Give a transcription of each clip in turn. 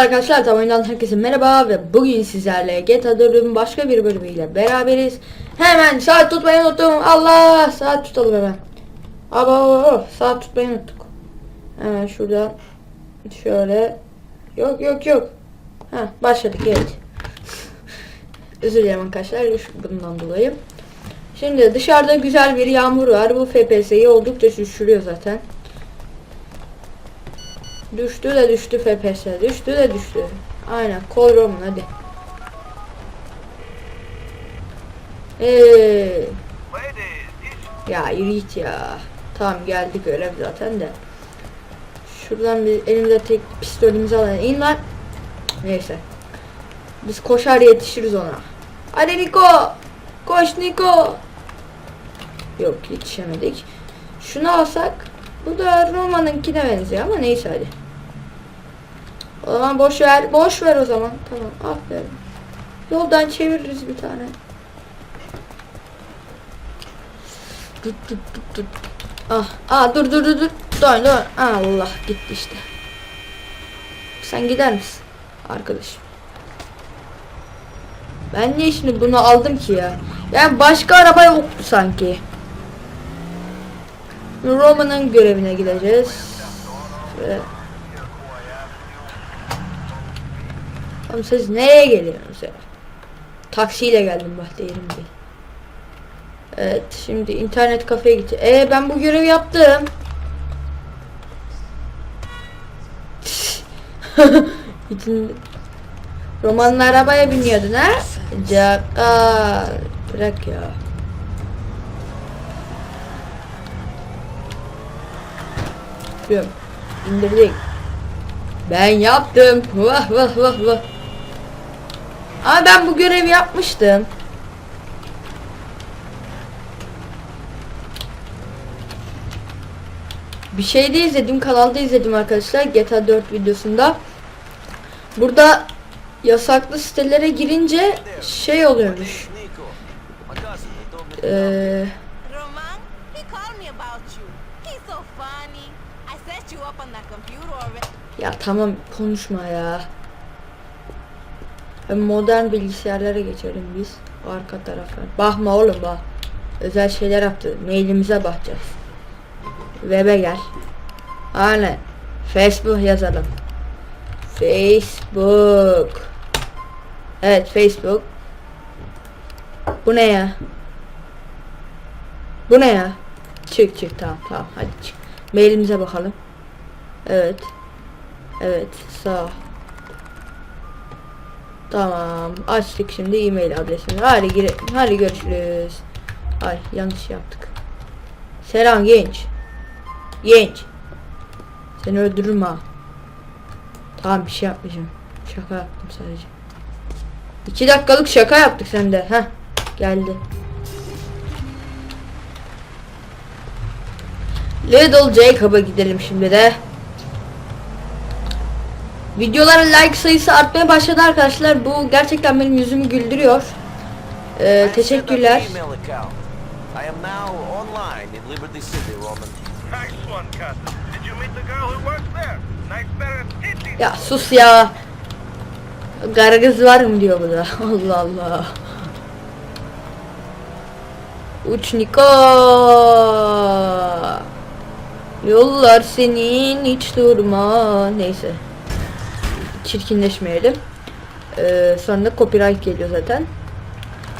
Merhabalar arkadaşlar, tam oyundan herkese merhaba ve bugün sizlerle GTA 4'ün başka bir bölümüyle beraberiz. Hemen saat tutmayı unuttum. Allah, saat tutalım hemen. Aba, saat tutmayı unuttuk. Hemen şuradan şöyle. Yok yok yok. Ha, başladık evet. Özür dilerim arkadaşlar bundan dolayı. Şimdi dışarıda güzel bir yağmur var. Bu FPS'yi oldukça düşürüyor zaten. Düştü de düştü FPS. Düştü de düştü. Aynen. Kol Roman hadi. Eee. Ya yürü ya. Tamam geldik görev zaten de. Şuradan bir elimizde tek pistolümüzü alalım. İn lan. Neyse. Biz koşar yetişiriz ona. Hadi Niko. Koş Niko. Yok yetişemedik. Şunu alsak. Bu da Roma'nınkine benziyor ama neyse hadi. O zaman boş ver. Boş ver o zaman. Tamam aferin. Yoldan çeviririz bir tane. Tut tut tut tut. Ah, ah dur dur dur dur. Dön dön. Allah gitti işte. Sen gider misin? Arkadaşım. Ben niye şimdi bunu aldım ki ya? Yani başka araba yoktu sanki. Roma'nın görevine gideceğiz. Şöyle. Oğlum siz nereye geliyorsunuz ya? Taksiyle geldim bak değil. Evet şimdi internet kafeye gitti. E ben bu görevi yaptım. Bütün romanlı arabaya biniyordun ha? Caka bırak ya. Yapıyorum. İndirdik. Ben yaptım. Vah vah vah vah. Ama ben bu görevi yapmıştım. Bir şeyde izledim, kanalda izledim arkadaşlar GTA 4 videosunda. Burada yasaklı sitelere girince şey oluyormuş. Already. Ya tamam konuşma ya. Modern bilgisayarlara geçelim biz. Arka tarafa. Bakma oğlum bak. Özel şeyler yaptı. Mailimize bakacağız. Web'e gel. Aynen. Facebook yazalım. Facebook. Evet Facebook. Bu ne ya? Bu ne ya? Çık çık tamam tamam hadi çık. Mailimize bakalım. Evet. Evet sağ. Tamam açtık şimdi e-mail adresini. Hadi gire hadi görüşürüz. Ay yanlış yaptık. Selam genç. Genç. Seni öldürürüm ha. Tamam bir şey yapmayacağım. Şaka yaptım sadece. İki dakikalık şaka yaptık sende. Heh geldi. Little Jacob'a gidelim şimdi de. Videoların like sayısı artmaya başladı arkadaşlar. Bu gerçekten benim yüzümü güldürüyor. Ee, teşekkürler. Ya sus ya. Gargız var mı diyor bu da. Allah Allah. Uç Niko. Yollar senin hiç durma. Neyse. Çirkinleşmeyelim. Ee, sonra da copyright geliyor zaten.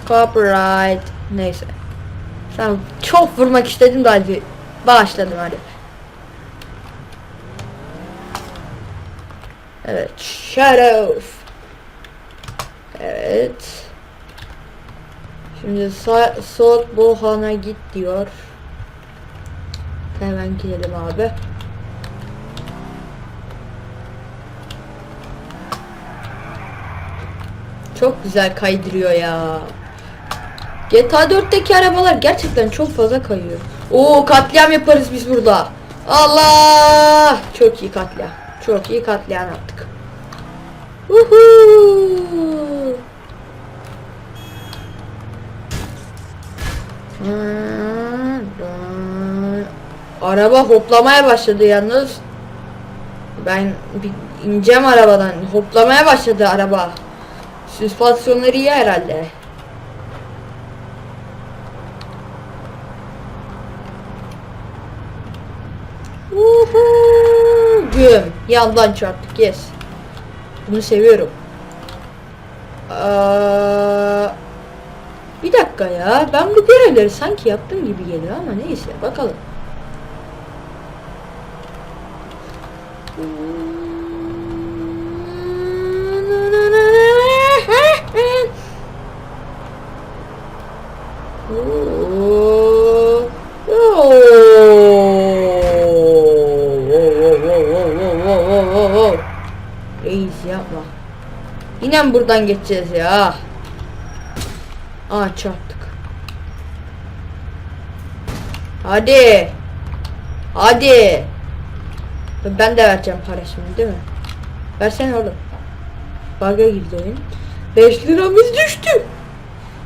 Copyright. Neyse. Sen çok vurmak istedim de hadi. Bağışladım hadi. Evet. Shadow. Evet. Şimdi Sa Soğuk Bohan'a git diyor. Hemen gidelim abi. Çok güzel kaydırıyor ya. GTA 4'teki arabalar gerçekten çok fazla kayıyor. Oo katliam yaparız biz burada. Allah! Çok iyi katliam. Çok iyi katliam yaptık. Uhu! Araba hoplamaya başladı yalnız. Ben bir ineceğim arabadan. Hoplamaya başladı araba. Süspansiyonları iyi herhalde. Uhu, Güm. Yandan çarptık yes. Bunu seviyorum. Aa, bir dakika ya. Ben bu görevleri sanki yaptım gibi geliyor ama neyse bakalım. Buradan geçeceğiz ya? Aa çarptık. Hadi. Hadi. Ben de vereceğim para şimdi değil mi? Versene oğlum. Baga girdi oyun. 5 liramız düştü.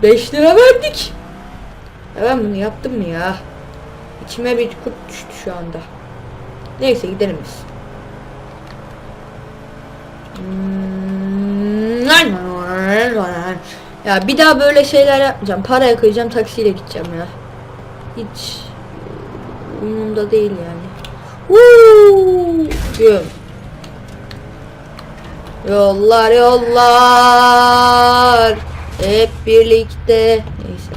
5 lira verdik. Ya ben bunu yaptım mı ya? İçime bir kurt düştü şu anda. Neyse gidelim biz. Hmm, Ya bir daha böyle şeyler yapmayacağım. Para yakayacağım taksiyle gideceğim ya. Hiç umurumda değil yani. Diyorum. Yollar yollar hep birlikte. Neyse.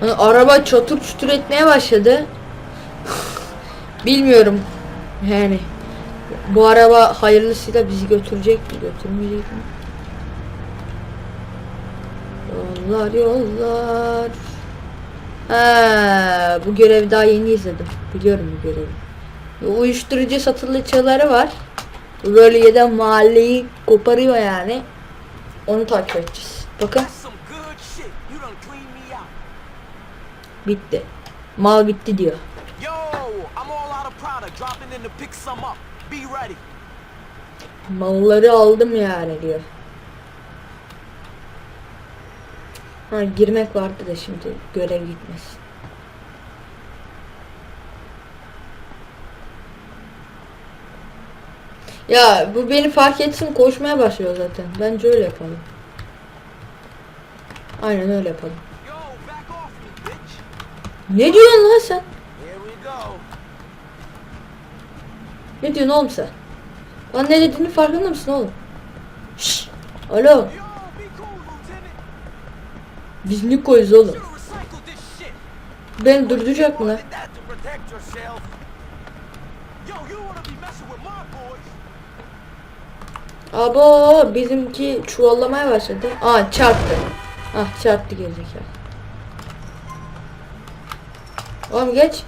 Hani araba çatır çutur etmeye başladı. Bilmiyorum. Yani bu araba hayırlısıyla bizi götürecek mi götürmeyecek mi? Yollar yollar. Ha, bu görevi daha yeni izledim. Biliyorum bu görevi. Uyuşturucu satılıcıları var. Bölgede mahalleyi koparıyor yani. Onu takip edeceğiz. Bakın bitti. Mal bitti diyor. Malları aldım yani diyor. Ha girmek vardı da şimdi görev gitmesin. Ya bu beni fark etsin koşmaya başlıyor zaten. Bence öyle yapalım. Aynen öyle yapalım. Ne diyorsun lan sen? Ne diyorsun oğlum sen? Lan ne dediğini farkında mısın oğlum? Şşş. Alo. Biz Niko'yuz oğlum. Beni durduracak mı lan? Abo bizimki çuvallamaya başladı. Aa çarptı. Ah çarptı gerizekalı. Oğlum geç.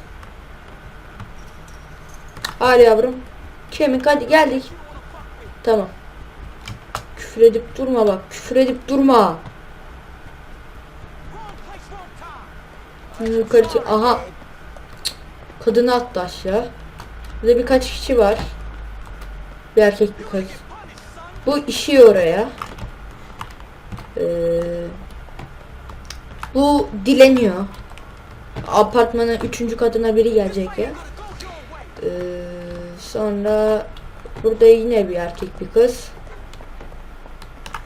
Hadi yavrum. Kemik hadi geldik. Tamam. Küfür edip durma bak. Küfür edip durma. Yukarı. Aha. Kadını attı aşağı. Burada birkaç kişi var. Bir erkek bir son. Bu işiyor oraya. Ee, bu dileniyor. Apartmanın üçüncü katına biri gelecek ya. Ee, sonra burada yine bir erkek bir kız.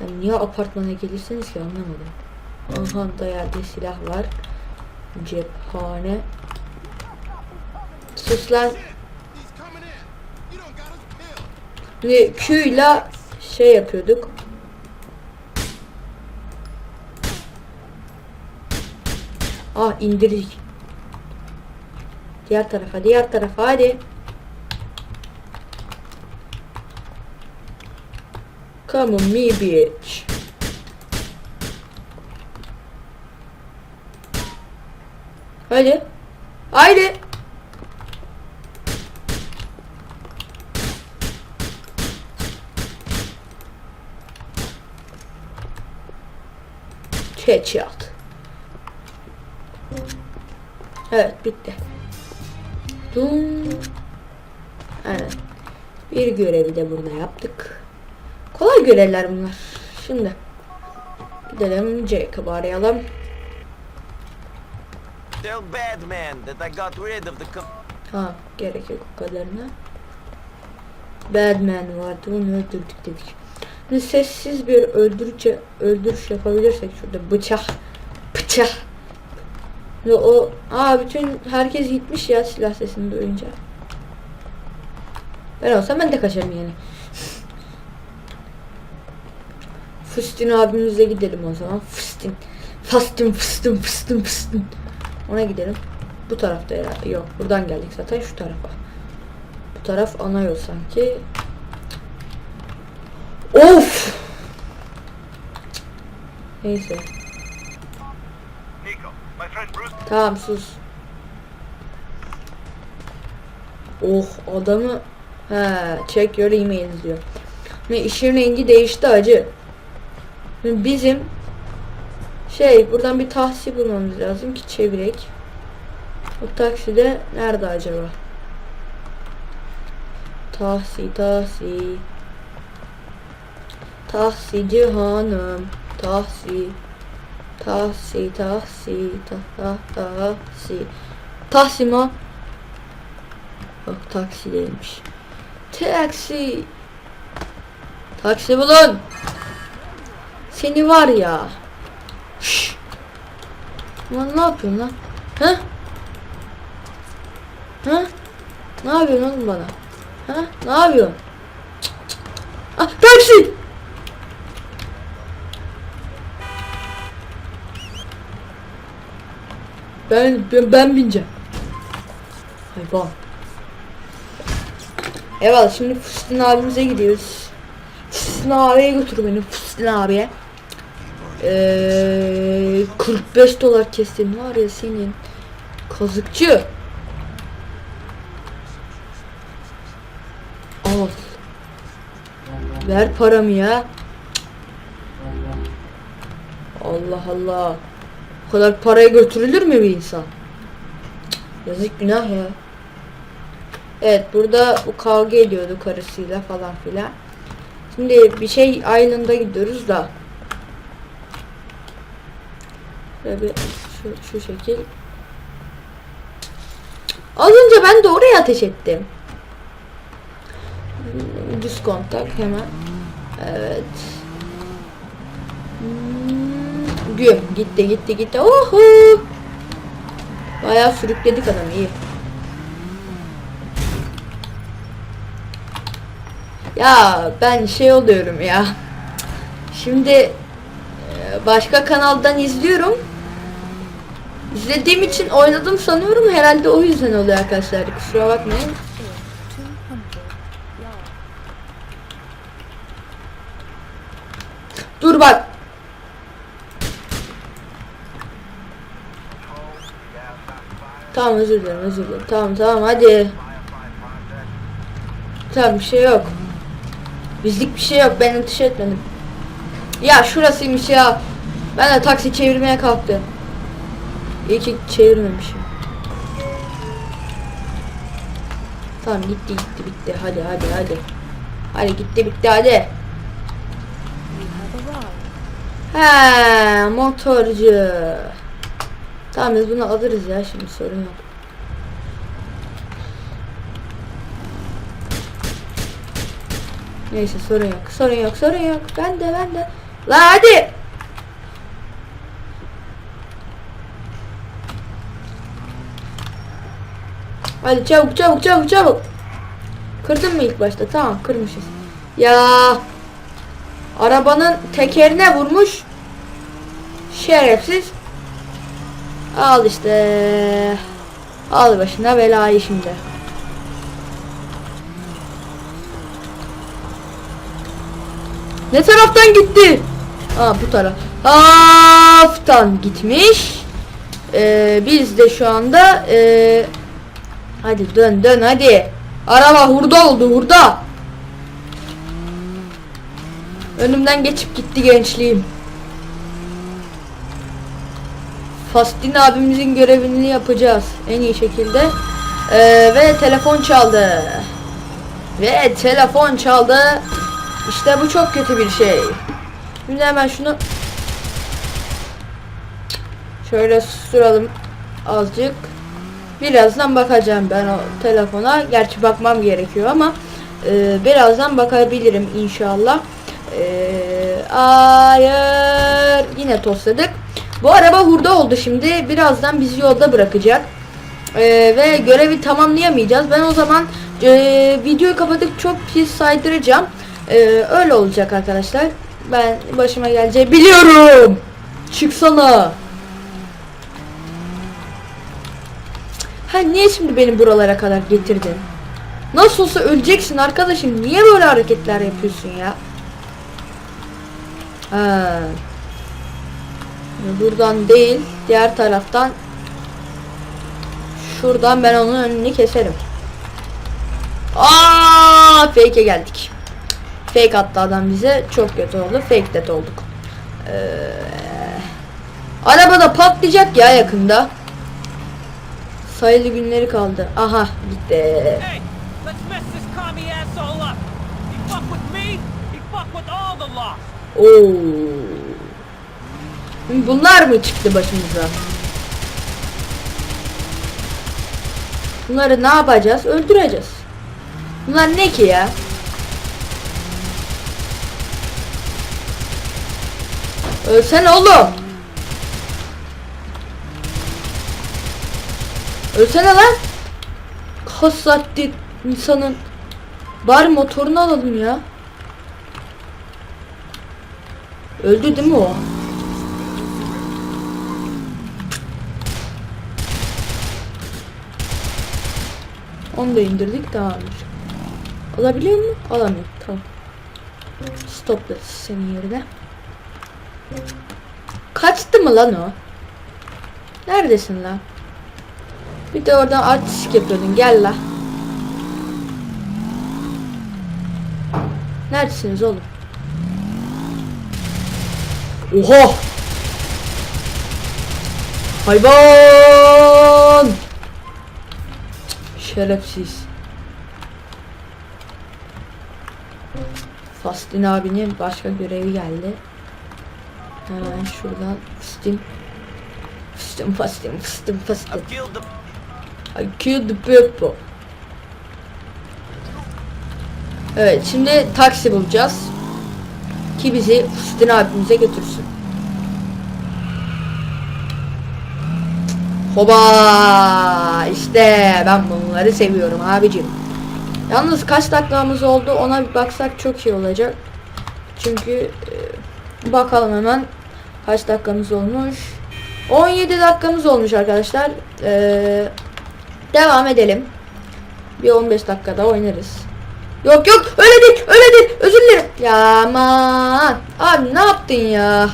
Yani niye apartmana gelirsiniz ki anlamadım. Aha da yerde silah var. Cephane. Sus lan. Şimdi Q ile şey yapıyorduk. Ah indirdik. Diğer tarafa, diğer tarafa hadi. Come on me bitch. Hadi. Haydi. Headshot. Evet bitti. Dum. Aynen. Bir görevi de burada yaptık. Kolay görevler bunlar. Şimdi gidelim Jacob'u arayalım. Tell Badman that I got rid of the Tamam gerek yok o kadarına. Batman vardı onu öldürdük dedik. Şimdi sessiz bir öldürücü öldürüş yapabilirsek şurada bıçak bıçak. Ve o aa bütün herkes gitmiş ya silah sesini duyunca. Ben olsam ben de kaçarım yani. Fıstin abimizle gidelim o zaman. Fıstin. Fastın fıstın fıstın fıstın. Ona gidelim. Bu tarafta herhalde. Yok buradan geldik zaten şu tarafa. Bu taraf ana yol sanki. Of! Neyse. Tamam sus. Oh adamı he check your emails diyor. Ve işin rengi değişti acı. Şimdi bizim şey buradan bir tahsi bulmamız lazım ki çevirek. O takside nerede acaba? Tahsi tahsi. Tahsici hanım. Tahsi. Tahsi, tahsi, ta, ta, tahsi. Tahsi mi? Bak taksi değilmiş. Taksi. Taksi bulun. Seni var ya. Şşş. Lan ne yapıyorsun lan? Ha? Ha? Ne yapıyorsun oğlum bana? Ha? Ne yapıyorsun? Ah, taksi! Ben ben, ben bineceğim. Hayvan. Evet şimdi Fıstin abimize gidiyoruz. Fıstin abiye götür beni Fıstin abiye. Ee, 45 dolar kestin var ya senin. Kazıkçı. Al. Ver paramı ya. Allah Allah. Bu kadar paraya götürülür mü bir insan? Yazık günah ya. Evet burada bu kavga ediyordu karısıyla falan filan. Şimdi bir şey Island'a gidiyoruz da. Şöyle bir şu, şu şekil. Az önce ben de oraya ateş ettim. Düz kontak hemen. Evet. Hmm, Güm gitti gitti gitti. Oho. Bayağı sürükledik adamı iyi. Ya ben şey oluyorum ya. Şimdi başka kanaldan izliyorum. İzlediğim için oynadım sanıyorum. Herhalde o yüzden oluyor arkadaşlar. Kusura bakmayın. Dur bak. Tamam özür dilerim özür dilerim. Tamam tamam hadi. Tamam bir şey yok. Bizlik bir şey yok ben ateş etmedim. Ya şurasıymış ya. Ben de taksi çevirmeye kalktım. İyi ki çevirmemişim. Tamam gitti gitti bitti hadi hadi hadi. Hadi gitti bitti hadi. He motorcu. Tamam biz bunu alırız ya şimdi sorun yok. Neyse sorun yok sorun yok sorun yok. Ben de ben de. La hadi. Hadi çabuk çabuk çabuk çabuk. Kırdın mı ilk başta? Tamam kırmışız. Ya arabanın tekerine vurmuş. Şerefsiz. Al işte. Al başına belayı şimdi. Ne taraftan gitti? Aa bu taraf. Haftan gitmiş. Ee, biz de şu anda ee, hadi dön dön hadi. Araba hurda oldu hurda. Önümden geçip gitti gençliğim. Fastin abimizin görevini yapacağız en iyi şekilde. Ee, ve telefon çaldı. Ve telefon çaldı. İşte bu çok kötü bir şey. Şimdi hemen şunu şöyle susturalım. azıcık birazdan bakacağım ben o telefona. Gerçi bakmam gerekiyor ama e, birazdan bakabilirim inşallah. E, hayır yine tosladık. Bu araba hurda oldu şimdi. Birazdan bizi yolda bırakacak. E, ve görevi tamamlayamayacağız. Ben o zaman e, videoyu kapatıp çok pis saydıracağım. E, öyle olacak arkadaşlar. Ben başıma geleceği biliyorum. Çıksana. Ha niye şimdi beni buralara kadar getirdin? Nasıl olsa öleceksin arkadaşım. Niye böyle hareketler yapıyorsun ya? Ha. Buradan değil, diğer taraftan şuradan ben onun önünü keserim. Aa, fake'e geldik. Fake attı adam bize. Çok kötü oldu. Fake dead olduk. Ee, araba da patlayacak ya yakında. Sayılı günleri kaldı. Aha gitti. Hey. Oo. Bunlar mı çıktı başımıza? Bunları ne yapacağız? Öldüreceğiz. Bunlar ne ki ya? Ölsene oğlum. Ölsene lan. Kaç saattir insanın bari motorunu alalım ya. Öldü değil mi o? Onu da indirdik tamamdır. Alabiliyor mu? Alamıyor. Tamam. Stopla senin yerine. Kaçtı mı lan o? Neredesin lan? Bir de oradan artistik yapıyordun. Gel la. Neredesiniz oğlum? Oha! Hayvan! Şerefsiz. Fastin abinin başka görevi geldi. Hemen şuradan fıstim fıstim. I've killed the I killed the people. Evet şimdi taksi bulacağız. Ki bizi Fıstin abimize götürsün. Hoba işte ben bunları seviyorum abicim. Yalnız kaç dakikamız oldu ona bir baksak çok iyi olacak. Çünkü e, bakalım hemen kaç dakikamız olmuş. 17 dakikamız olmuş arkadaşlar. Ee, devam edelim. Bir 15 dakikada oynarız. Yok yok öyle değil öyle değil özür dilerim. Ya aman abi ne yaptın ya?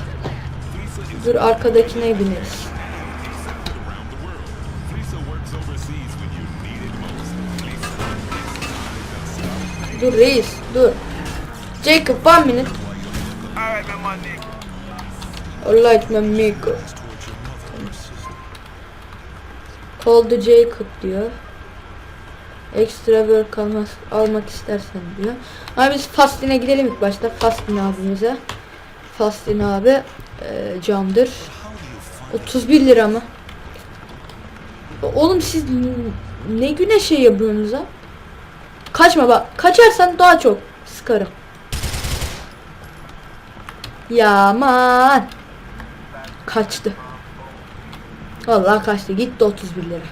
Dur arkadakine bineriz. Dur reis dur. Jacob one minute. Alright, my amigo. Call the Jacob diyor. Extra work almak, almak istersen diyor. Ama biz Fastin'e gidelim ilk başta. Fastin abimize. Fastin abi e, candır. 31 lira mı? Oğlum siz ne güne şey yapıyorsunuz ha? Kaçma bak. Kaçarsan daha çok sıkarım. Ya aman. Kaçtı. Vallahi kaçtı. Gitti 31 lira.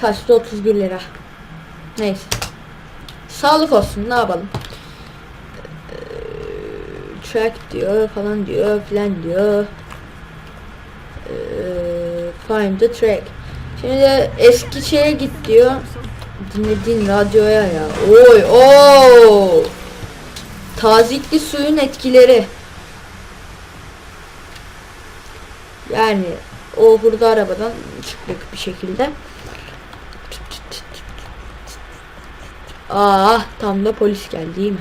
Kaçtı 31 lira. Neyse. Sağlık olsun. Ne yapalım? Ee, track diyor falan diyor filan diyor. Ee, find the track. Şimdi de eski şeye git diyor. Dinlediğin radyoya ya. Oy o. Tazikli suyun etkileri. Yani o hurda arabadan çıktık bir şekilde. Aa tam da polis geldi değil mi?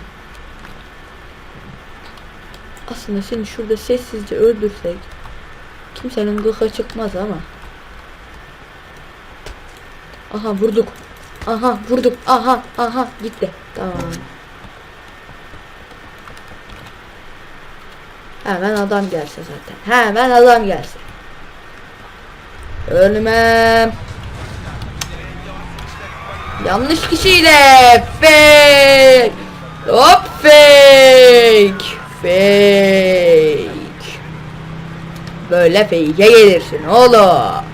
Aslında seni şurada sessizce öldürsek kimsenin gıka çıkmaz ama. Aha vurduk. Aha vurduk. Aha aha gitti. Tamam. Hemen adam gelse zaten. Hemen adam gelse. Ölmem. Yanlış kişiyle. Fake. Hop fake. Fake. Böyle fake'e gelirsin oğlum.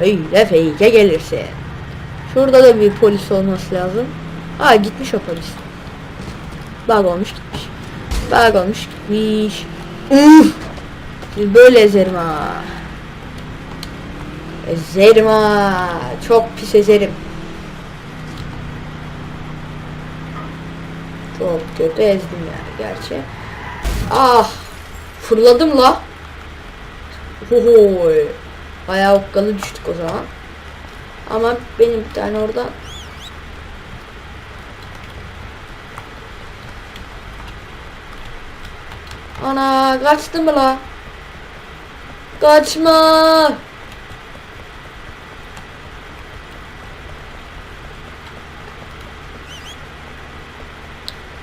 Böyle fake'e gelirsin. Şurada da bir polis olması lazım. Aa gitmiş o polis. Bug olmuş gitmiş. Bug olmuş gitmiş. Uf. Böyle ezerim ha. Ezerim ha. Çok pis ezerim. Çok kötü ezdim yani gerçi. Ah. Fırladım la. Hohoy. Bayağı okkalı düştük o zaman. Ama benim bir tane orada Ana kaçtı mı la? Kaçma.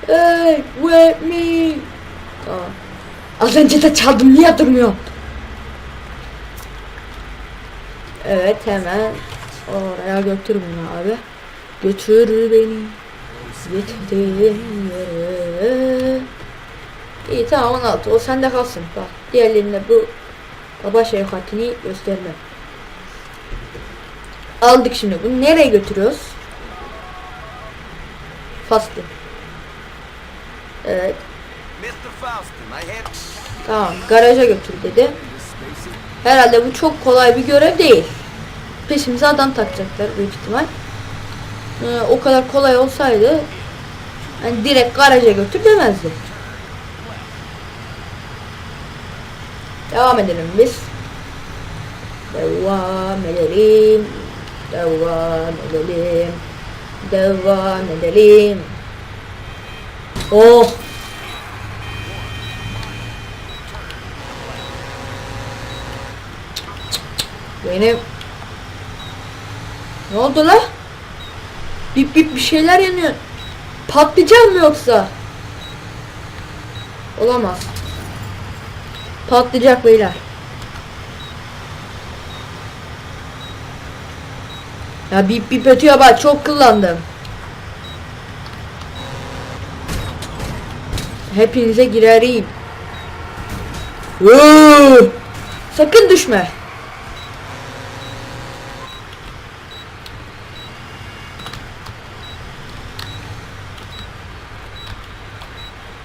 Hey, wake me. Tamam. Az önce de çaldım niye durmuyor? Evet hemen oraya götür beni abi. Götür beni. Getirdiğin yere. İyi tamam 16 o sende kalsın bak diğerlerine bu baba şefkatini gösterme. Aldık şimdi bunu nereye götürüyoruz? Faslı. Evet tamam garaja götür dedi. Herhalde bu çok kolay bir görev değil. Peşimize adam takacaklar büyük ihtimal. Ee, o kadar kolay olsaydı hani direkt garaja götür demezdi. Devam edelim biz. Devam edelim. Devam edelim. Devam edelim. Oh. Benim Ne oldu la? Bip bip bir şeyler yanıyor. Patlayacak mı yoksa? Olamaz. Patlayacak beyler. Ya bip bip ötüyor bak çok kullandım. Hepinize gireriyim. Vuu! Sakın düşme.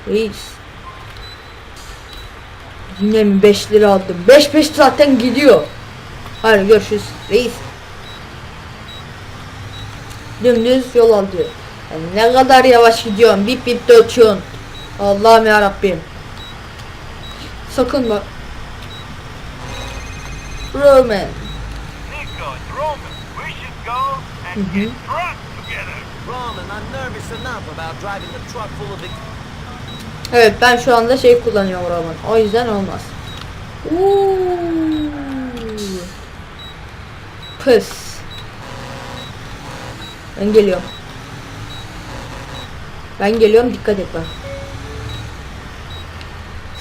Reis. Yine mi 5 lira aldım? 5 5 zaten gidiyor. Hadi görüşürüz reis. Dümdüz yol alıyor. Yani ne kadar yavaş gidiyorsun. Bip bip de ötüyorsun. Allah'ım ya Rabbim. Sakın bak. Roman. Roman. I'm nervous enough about driving a truck full of Evet ben şu anda şey kullanıyorum Roman. O yüzden olmaz. Uuu. Pıs. Ben geliyorum. Ben geliyorum dikkat et bak.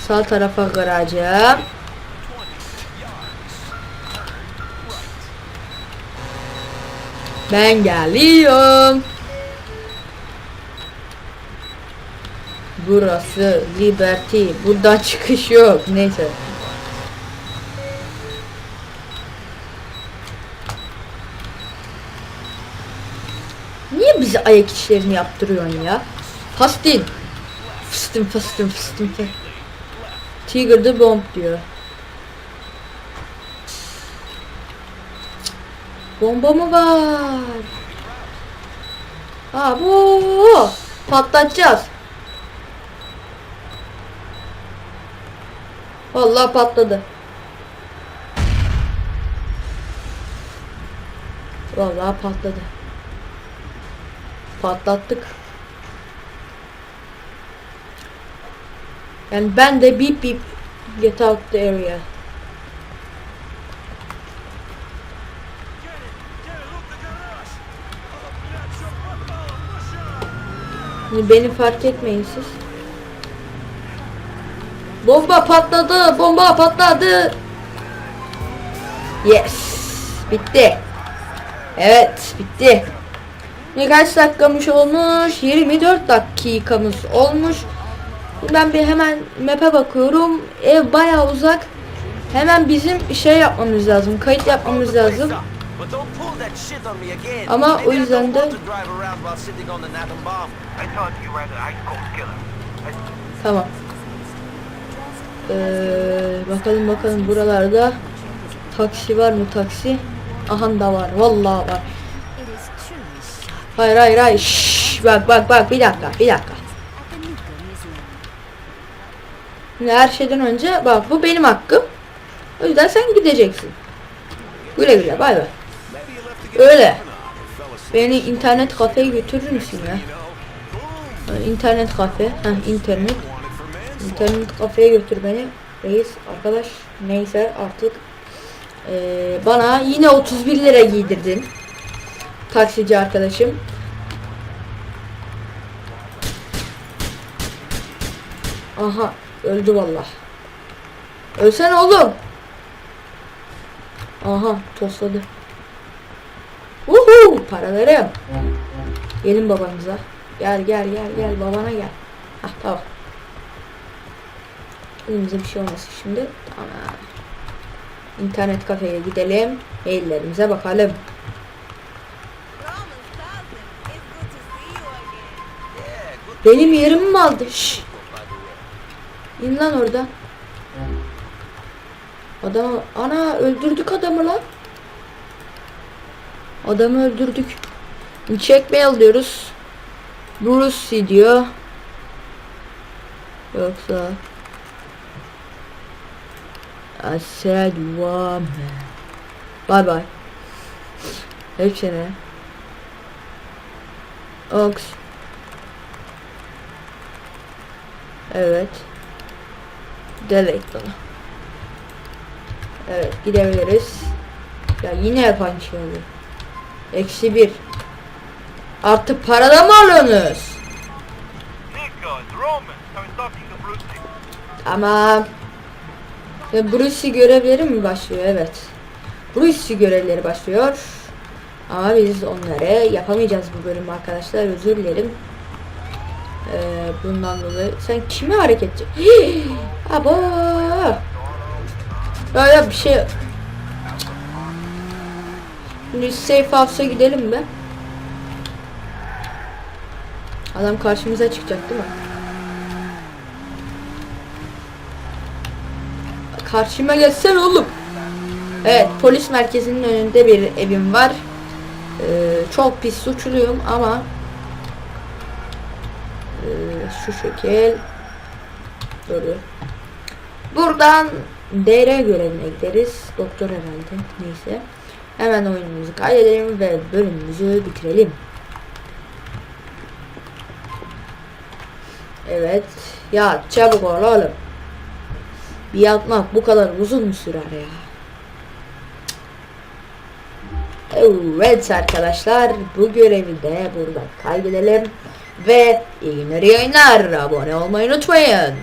Sağ tarafa garajım. Ben geliyorum. Burası Liberty. Buradan çıkış yok. Neyse. Niye bize ayak işlerini yaptırıyorsun ya? Fastin. Fıstım fıstım fıstım. Tiger the bomb diyor. Bomba mı var? Ha bu patlatacağız. Vallahi patladı. Vallahi patladı. Patlattık. Yani ben de bip bip get out the area. Şimdi Beni fark etmeyin siz. Bomba patladı. Bomba patladı. Yes. bitti. Evet bitti. Ne kaç dakikamış olmuş? 24 dakikamız olmuş. Ben bir hemen map'e bakıyorum. Ev bayağı uzak. Hemen bizim şey yapmamız lazım. Kayıt yapmamız lazım. Ama o yüzden de- Tamam. Ee, bakalım bakalım buralarda taksi var mı taksi? Aha da var. Vallahi var. Hayır hayır hayır. Şşş, bak bak bak bir dakika bir dakika. Şimdi her şeyden önce bak bu benim hakkım. O yüzden sen gideceksin. Güle güle bay bay. Öyle. Beni internet kafeye götürür müsün ya? İnternet kafe. Heh, internet. İnternet kafeye götür beni. Reis arkadaş neyse artık Ee, bana yine 31 lira giydirdin. Taksici arkadaşım. Aha öldü vallah. Ölsen oğlum. Aha tosladı. Uhu paralarım. Gelin babanıza. Gel gel gel gel babana gel. Ah tamam. Elimize bir şey olmasın şimdi. Tamam. İnternet kafeye gidelim. Maillerimize bakalım. Benim yerimi mi aldı? Şşş. İn lan oradan. Adam ana öldürdük adamı lan. Adamı öldürdük. Checkmail diyoruz. Bruce diyor. Yoksa I said one. Bye bye. Hepsine. Ox. Evet. Delete bunu. Evet gidebiliriz. Ya yine aynı şey oluyor. Eksi bir. Artık parada mı alıyorsunuz? Nico, Ve Bruce görevleri mi başlıyor? Evet. Bruce görevleri başlıyor. Ama biz onları yapamayacağız bu bölüm arkadaşlar. Özür dilerim. Ee, bundan dolayı. Sen kime hareket edeceksin? Abo. Ya bir şey. Şimdi safe house'a gidelim be. Adam karşımıza çıkacak değil mi? Karşıma gelsen oğlum. Evet polis merkezinin önünde bir evim var. Ee, çok pis suçluyum ama ee, şu şekil Doğru. Buradan DR görevine gideriz. Doktor herhalde. Neyse. Hemen oyunumuzu kaydedelim ve bölümümüzü bitirelim. Evet. Ya çabuk ol oğlum. Bir yapmak bu kadar uzun mu sürer ya? Evet arkadaşlar bu görevi de burada kaydedelim ve iyi günler iyi oyunlar abone olmayı unutmayın.